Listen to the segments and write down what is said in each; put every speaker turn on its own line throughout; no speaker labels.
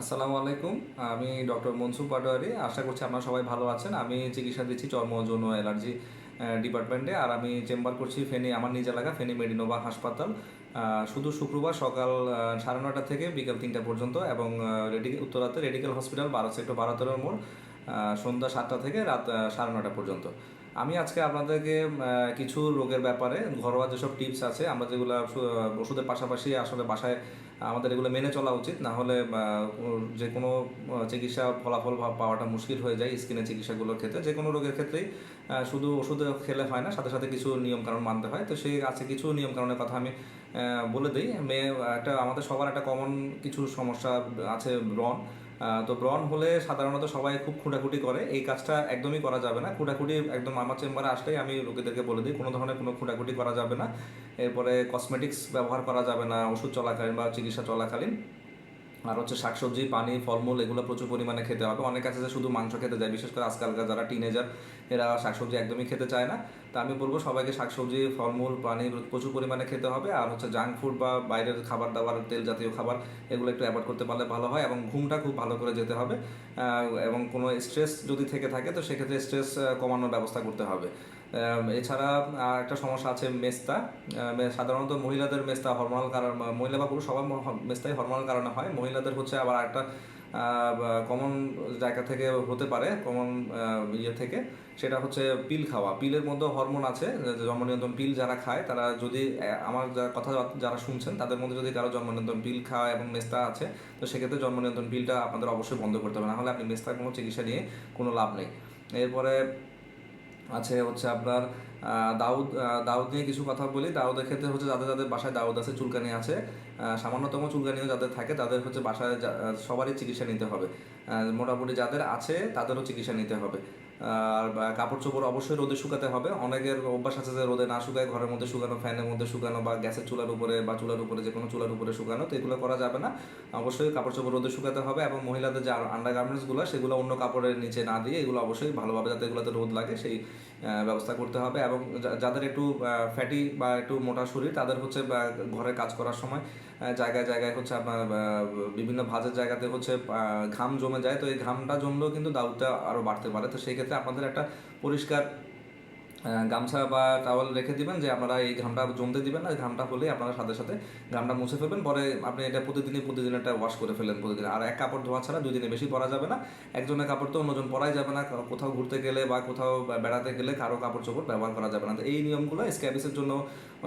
আসসালামু আলাইকুম, আমি ডক্টর মনসুর পাটোয়ারি। আশা করছি আপনারা সবাই ভালো আছেন। আমি চিকিৎসা দিচ্ছি চর্ম যৌন অ্যালার্জি ডিপার্টমেন্টে। আর আমি চেম্বার করছি ফেনী, আমার নিজ এলাকা, ফেনী মেডিনোভা হাসপাতাল। শুধু শুক্রবার সকাল সাড়ে নটা থেকে বিকাল তিনটা পর্যন্ত এবং উত্তরাতে রেডিকেল হসপিটাল বারো সেক্টর বারো তেরোর মোড় সন্ধ্যা সাতটা থেকে রাত সাড়ে নটা পর্যন্ত। আমি আজকে আপনাদেরকে কিছু রোগের ব্যাপারে ঘরোয়া যেসব টিপস আছে, আমরা যেগুলো ওষুধের পাশাপাশি আসলে বাসায় আমাদের এগুলো মেনে চলা উচিত। না হলে যে কোনো চিকিৎসা ফলাফল পাওয়াটা মুশকিল হয়ে যায় স্কিনের চিকিৎসাগুলোর ক্ষেত্রে। যে কোনো রোগের ক্ষেত্রেই শুধু ওষুধ খেলে হয় না সাথে সাথে কিছু নিয়মকানুন মানতে হয়। তো সেই আছে কিছু নিয়মকানুনের কথা আমি বলে দিই। মেয়ে একটা আমাদের সবার একটা কমন কিছু সমস্যা আছে আহ, তো ব্রণ হলে সাধারণত সবাই খুব খুঁটাখুটি করে। এই কাজটা একদমই করা যাবে না। খুঁটাখুটি একদম আমার চেম্বারে আসলেই আমি রোগীদেরকে বলে দিই, কোনো ধরনের কোনো খুঁটাখুটি করা যাবে না। এরপরে কসমেটিক্স ব্যবহার করা যাবে না, ওষুধ চলাকালীন বা চিকিৎসা চলাকালীন। আর হচ্ছে শাকসবজি, পানি, ফলমূল এগুলো প্রচুর পরিমাণে খেতে হবে। অনেক আছে যে শুধু মাংস খেতে যায়, বিশেষ করে আজকালকার যারা টিনেজার এরা শাকসবজি একদমই খেতে চায় না। তা আমি বলব সবাইকে শাকসবজি, ফলমূল, পানি প্রচুর পরিমাণে খেতে হবে। আর হচ্ছে জাঙ্ক ফুড বা বাইরের খাবার দাবার, তেল জাতীয় খাবার, এগুলো একটু অ্যাভয়েড করতে পারলে ভালো হয় এবং ঘুমটা খুব ভালো করে যেতে হবে। এবং কোনো স্ট্রেস যদি থেকে থাকে, তো সেক্ষেত্রে স্ট্রেস কমানোর ব্যবস্থা করতে হবে। এছাড়া আর একটা সমস্যা আছে মেস্তা। সাধারণত মহিলাদের মেস্তা হরমোনাল কারণ মহিলা বা পুরুষ সবার মেস্তাই হরমোনাল কারণে হয়। মহিলাদের হচ্ছে আবার একটা কমন জায়গা থেকে হতে পারে কমন ইয়ে থেকে। সেটা হচ্ছে পিল খাওয়া। পিলের মধ্যে হরমোন আছে জন্ম নিয়ন্ত্রণ পিল যারা খায়, তারা যদি আমার কথা যারা শুনছেন, তাদের মধ্যে যদি কারও জন্ম নিয়ন্ত্রণ পিল খাওয়া এবং মেস্তা আছে, তো সেক্ষেত্রে জন্ম নিয়ন্ত্রণ পিলটা আপনাদের অবশ্যই বন্ধ করতে হবে। না হলে আপনি মেস্তার কোনো চিকিৎসা নিয়ে কোনো লাভ নেই। এরপরে আছে হচ্ছে আপনার দাউদ দাউদ নিয়ে কিছু কথা বলি। দাউদের ক্ষেত্রে হচ্ছে যাদের যাদের বাসায় দাউদ আছে, চুলকানি আছে সামান্যতম চুলকানিও যাদের থাকে, তাদের হচ্ছে বাসায় সবারই চিকিৎসা নিতে হবে। মোটামুটি যাদের আছে, তাদেরও চিকিৎসা নিতে হবে। আর কাপড় চোপড় অবশ্যই রোদে শুকাতে হবে। অনেকের অভ্যাস আছে যে রোদে না শুকায় ঘরের মধ্যে শুকানো, ফ্যানের মধ্যে শুকানো বা গ্যাসের চুলার উপরে বা চুলার উপরে যে কোনো চুলার উপরে শুকানো, তো এগুলো করা যাবে না। অবশ্যই কাপড় চোপড় রোদে শুকাতে হবে এবং মহিলাদের যে আন্ডার গার্মেন্টসগুলো সেগুলো অন্য কাপড়ের নিচে না দিয়ে এগুলো অবশ্যই ভালোভাবে যাতে এগুলোতে রোদ লাগে, সেই ব্যবস্থা করতে হবে। এবং যাদের একটু ফ্যাটি বা একটু মোটা শরীর, তাদের হচ্ছে ঘরে কাজ করার সময় জায়গায় জায়গায় হচ্ছে আপনার বিভিন্ন ভাজের জায়গাতে হচ্ছে ঘাম জমে যায়। তো এই ঘামটা জমলেও কিন্তু দাউদটা আরও বাড়তে পারে। তো সেই ক্ষেত্রে আপনাদের একটা পরিষ্কার গামছা বা টাওয়াল রেখে দিবেন যে আপনারা এই ঘামটা জমতে দিবেন না। ঘামটা হলেই আপনারা সাথে সাথে ঘামটা মুছে ফেলবেন। পরে আপনি এটা প্রতিদিনই, প্রতিদিন একটা ওয়াশ করে ফেলেন প্রতিদিন। আর এক কাপড় ধোয়া ছাড়া দুই দিনে বেশি পরা যাবে না। একজনের কাপড় তো অন্যজন পরাই যাবে না। কোথাও ঘুরতে গেলে বা কোথাও বেড়াতে গেলে কারও কাপড় চোপড় ব্যবহার করা যাবে না। তো এই নিয়মগুলো স্ক্যাবিসের জন্য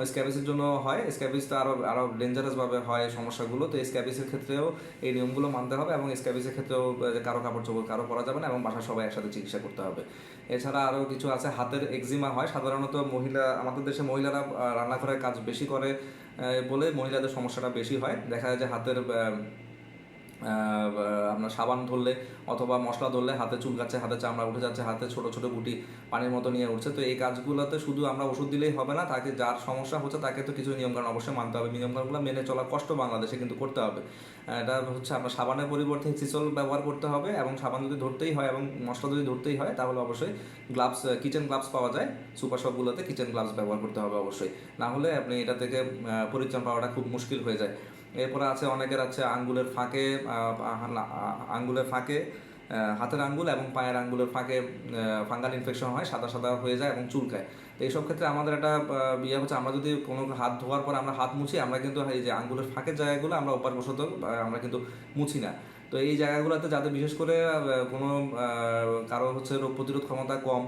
স্ক্যাবিসের জন্য হয়। স্ক্যাবিস তো আরও আরও ডেঞ্জারাসভাবে হয় সমস্যাগুলো। তো স্ক্যাবিসের ক্ষেত্রেও এই নিয়মগুলো মানতে হবে এবং স্ক্যাবিসের ক্ষেত্রেও কারও কাপড় চোপড় কারও পরা যাবে না এবং বাসার সবাই একসাথে চিকিৎসা করতে হবে। এছাড়া আরও কিছু আছে, হাতের এক্সিমা হয়। সাধারণত মহিলা, আমাদের দেশে মহিলারা রান্নাঘরের কাজ বেশি করে বলে মহিলাদের সমস্যাটা বেশি হয়। দেখা যায় যে হাতের আপনার সাবান ধরলে অথবা মশলা ধরলে হাতে চুলকাচ্ছে হাতে চামড়া উঠে যাচ্ছে, হাতে ছোট ছোট গুটি পানির মতো নিয়ে উঠছে। তো এই কাজগুলোতে শুধু আমরা ওষুধ দিলেই হবে না, তাকে যার সমস্যা হচ্ছে তাকে তো কিছু নিয়মকানুন অবশ্যই মানতে হবে। নিয়মকানুনগুলো মেনে চলা কষ্ট বাংলাদেশে কিন্তু করতে হবে। এটা হচ্ছে আপনার সাবানের পরিবর্তে সিসল ব্যবহার করতে হবে এবং সাবান যদি ধরতেই হয় এবং মশলা যদি ধরতেই হয়, তাহলে অবশ্যই গ্লাভস কিচেন গ্লাভস পাওয়া যায়। সুপার শপগুলোতে কিচেন গ্লাভস ব্যবহার করতে হবে অবশ্যই। না হলে আপনি এটা থেকে পরিত্রাণ পাওয়াটা খুব মুশকিল হয়ে যায়। এরপরে আছে অনেকের আছে আঙ্গুলের ফাঁকে আঙ্গুলের ফাঁকে হাতের আঙ্গুল এবং পায়ের আঙ্গুলের ফাঁকে ফাঙ্গাল ইনফেকশন হয় সাদা সাদা হয়ে যায় এবং চুলকায়। তো এইসব ক্ষেত্রে আমাদের একটা ইয়ে হচ্ছে আমরা যদি কোনো হাত ধোয়ার পর আমরা হাত মুছি আমরা কিন্তু এই যে আঙ্গুলের ফাঁকের জায়গাগুলো আমরা আহ, আমরা কিন্তু মুছি না। তো এই জায়গাগুলোতে যাদের বিশেষ করে কোনো কারও হচ্ছে রোগ প্রতিরোধ ক্ষমতা কম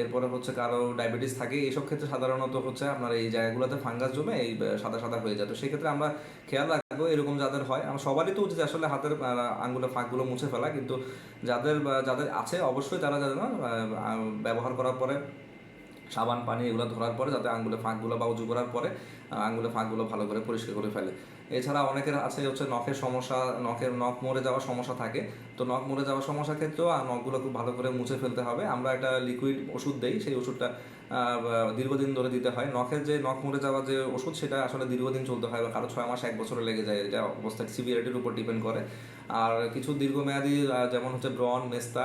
এরপরে হচ্ছে কারও ডায়াবেটিস থাকে এইসব ক্ষেত্রে সাধারণত হচ্ছে আপনার এই জায়গাগুলোতে ফাঙ্গাস জমে এই সাদা সাদা হয়ে যায়। তো সেক্ষেত্রে আমরা খেয়াল এরকম যাদের হয়। আমার সবারই তো উচিত আসলে হাতের আঙ্গুলের ফাঁকগুলো মুছে ফেলা কিন্তু যাদের যাদের আছে অবশ্যই তারা যাদের আহ, ব্যবহার করার পরে সাবান পানি এগুলো ধরার পরে যাতে আঙ্গুলে ফাঁকগুলো বা উজু করার পরে আহ, আঙ্গুলের ফাঁকগুলো ভালো করে পরিষ্কার করে ফেলে। এছাড়া অনেকের আছে হচ্ছে নখের সমস্যা নখের নখ মরে যাওয়ার সমস্যা থাকে। তো নখ মরে যাওয়ার সমস্যার ক্ষেত্রেও নখগুলো খুব ভালো করে মুছে ফেলতে হবে। আমরা একটা লিকুইড ওষুধ দেই সেই ওষুধটা দীর্ঘদিন ধরে দিতে হয়। নখের যে নখ মরে যাওয়ার যে ওষুধ সেটা আসলে দীর্ঘদিন চলতে হয় বা কারও ছয় মাস এক বছরে লেগে যায়। এটা অবস্থা সিভিয়ারিটির উপর ডিপেন্ড করে। আর কিছু দীর্ঘমেয়াদী যেমন হচ্ছে ব্রন মেস্তা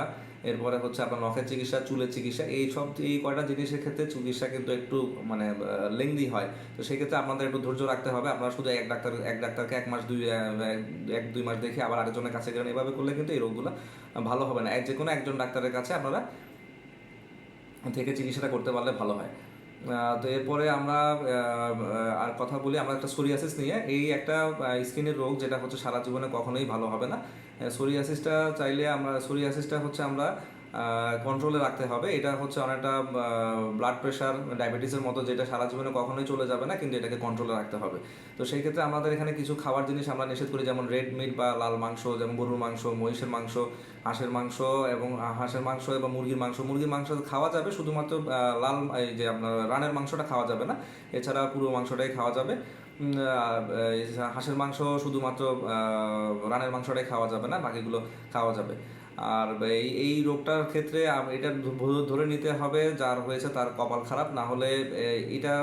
এরপরে হচ্ছে আপনার নখের চিকিৎসা, চুলের চিকিৎসা, এই সব এই কয়টা জিনিসের ক্ষেত্রে চিকিৎসা কিন্তু একটু মানে লেংদি হয়। তো সেই ক্ষেত্রে আপনাদের একটু ধৈর্য রাখতে হবে। আপনারা শুধু এক ডাক্তার, এক ডাক্তারকে এক মাস, দুই এক, দুই মাস দেখে আবার আরেকজনের কাছে গেলেন। এভাবে করলে কিন্তু এই রোগগুলো ভালো হবে না। যে কোনো একজন ডাক্তারের কাছে আপনারা থেকে চিকিৎসাটা করতে পারলে ভালো হয়। তো এরপরে আমরা আর কথা বলি, আমরা একটা সোরিয়াসিস নিয়ে। এই একটা স্কিনের রোগ যেটা হচ্ছে সারা জীবনে কখনোই ভালো হবে না। সোরিয়াসিসটা চাইলে আমরা সোরিয়াসিসটা হচ্ছে আমরা কন্ট্রোলে রাখতে হবে। এটা হচ্ছে অনেকটা ব্লাড প্রেশার ডায়াবেটিসের মতো যেটা সারা জীবনে কখনোই চলে যাবে না, কিন্তু এটাকে কন্ট্রোলে রাখতে হবে। তো সেই ক্ষেত্রে আমাদের এখানে কিছু খাবার জিনিস আমরা নিষেধ করি, যেমন রেড মিট বা লাল মাংস, যেমন গরুর মাংস, মহিষের মাংস, হাঁসের মাংস এবং হাঁসের মাংস এবং মুরগির মাংস। মুরগির মাংস খাওয়া যাবে, শুধুমাত্র লাল, এই যে আপনার রানের মাংসটা খাওয়া যাবে না। এছাড়া পুরো মাংসটাই খাওয়া যাবে। হাঁসের মাংস শুধুমাত্র রানের মাংসটাই খাওয়া যাবে না, বাকিগুলো খাওয়া যাবে। আর এই রোগটার ক্ষেত্রে এটা ধরে নিতে হবে যার হয়েছে তার কপাল খারাপ, না হলে এটা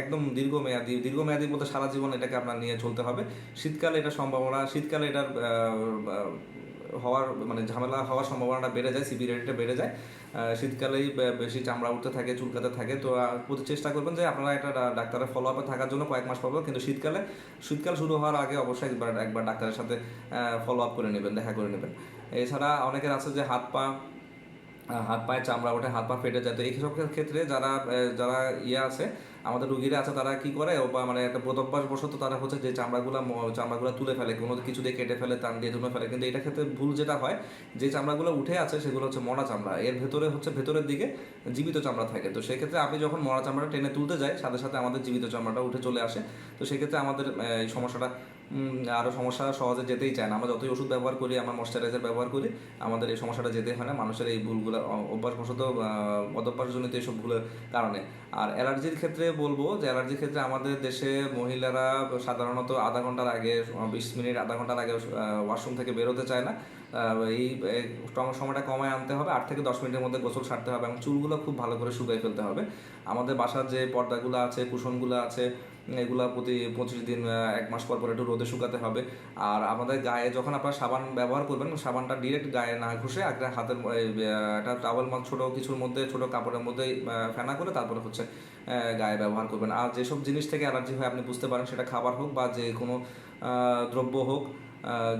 একদম দীর্ঘমেয়াদী দীর্ঘমেয়াদী বলতে সারা জীবন এটাকে আপনার নিয়ে চলতে হবে। শীতকালে এটা সম্ভাবনা, শীতকালে এটার হওয়ার মানে ঝামেলা হওয়ার সম্ভাবনাটা বেড়ে যায় সিবি রেটটা বেড়ে যায়। শীতকালেই বেশি চামড়া উঠতে থাকে চুলকাতে থাকে। তো প্রতি চেষ্টা করবেন যে আপনারা একটা ডাক্তারের ফলো আপে থাকার জন্য কয়েক মাস পাবো কিন্তু শীতকালে, শীতকাল শুরু হওয়ার আগে অবশ্যই একবার একবার ডাক্তারের সাথে ফলো আপ করে নেবেন, দেখা করে নেবেন। এছাড়া অনেকের আছে যে হাত পা হাত পায়ে চামড়া ওঠে, হাত পা ফেটে যায়। তো এইসব ক্ষেত্রে যারা যারা ইয়ে আছে আমাদের রুগীরা আছে, তারা কি করে? বা মানে একটা বোধভ্যাস বশত তারা হচ্ছে যে চামড়াগুলো চামড়াগুলো তুলে ফেলে, কোনো কিছু দিয়ে কেটে ফেলে, টান দিয়ে তুলে ফেলে। কিন্তু এটা ক্ষেত্রে ভুল যেটা হয়, যে চামড়াগুলো উঠে আছে, সেগুলো হচ্ছে মরা চামড়া। এর ভেতরে হচ্ছে ভেতরের দিকে জীবিত চামড়া থাকে। তো সেক্ষেত্রে আপনি যখন মরা চামড়া টেনে তুলতে যায় সাথে সাথে আমাদের জীবিত চামড়াটা উঠে চলে আসে। তো সেক্ষেত্রে আমাদের এই সমস্যাটা উম, আরও সমস্যা সহজে যেতেই চায় না। আমরা যতই ওষুধ ব্যবহার করি আমরা ময়শ্চারাইজার ব্যবহার করি আমাদের এই সমস্যাটা যেতে হয় না। মানুষের এই ভুলগুলো অভ্যাসবশত অদভ্যাসজনিত এইসব ভুলের কারণে। আর অ্যালার্জির ক্ষেত্রে বলব যে অ্যালার্জির ক্ষেত্রে আমাদের দেশে মহিলারা সাধারণত আধা ঘণ্টার আগে বিশ মিনিট আধা ঘণ্টার আগে ওয়াশরুম থেকে বেরোতে চায় না। এই এই সময়টা কমায় আনতে হবে। আট থেকে দশ মিনিটের মধ্যে গোসল সারতে হবে এবং চুলগুলো খুব ভালো করে শুকিয়ে ফেলতে হবে। আমাদের বাসার যে পর্দাগুলো আছে কুশনগুলো আছে এগুলা প্রতি পঁচিশ দিন এক মাস পর পর একটু রোদে শুকাতে হবে। আর আমাদের গায়ে যখন আপনারা সাবান ব্যবহার করবেন, সাবানটা ডিরেক্ট গায়ে না ঘষে একটা হাতের একটা টাওয়েল ছোটো কিছুর মধ্যে, ছোটো কাপড়ের মধ্যে ফেনা করে তারপরে হচ্ছে গায়ে ব্যবহার করবেন। আর যেসব জিনিস থেকে অ্যালার্জি হয়, আপনি বুঝতে পারেন সেটা খাবার হোক বা যে কোনো দ্রব্য হোক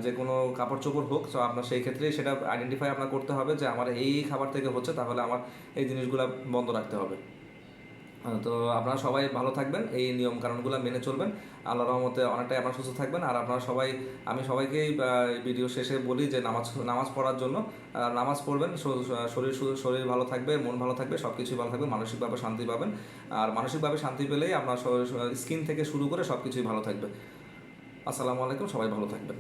যে কোনো কাপড় চোপড় হোক, তো আপনার সেই ক্ষেত্রে সেটা আইডেন্টিফাই আপনার করতে হবে যে আমার এই খাবার থেকে হচ্ছে, তাহলে আমার এই জিনিসগুলো বন্ধ রাখতে হবে। তো আপনারা সবাই ভালো থাকবেন, এই নিয়ম কানুনগুলো মেনে চলবেন। আল্লাহ রহমতে অনেকটাই আপনারা সুস্থ থাকবেন। আর আপনারা সবাই, আমি সবাইকেই ভিডিও শেষে বলি যে নামাজ নামাজ পড়ার জন্য নামাজ পড়বেন শরীর শরীর ভালো থাকবে, মন ভালো থাকবে সব কিছুই ভালো থাকবে, মানসিকভাবে শান্তি পাবেন। আর মানসিকভাবে শান্তি পেলেই আপনার স্কিন থেকে শুরু করে সব কিছুই ভালো থাকবে। আসসালামু আলাইকুম, সবাই ভালো থাকবেন।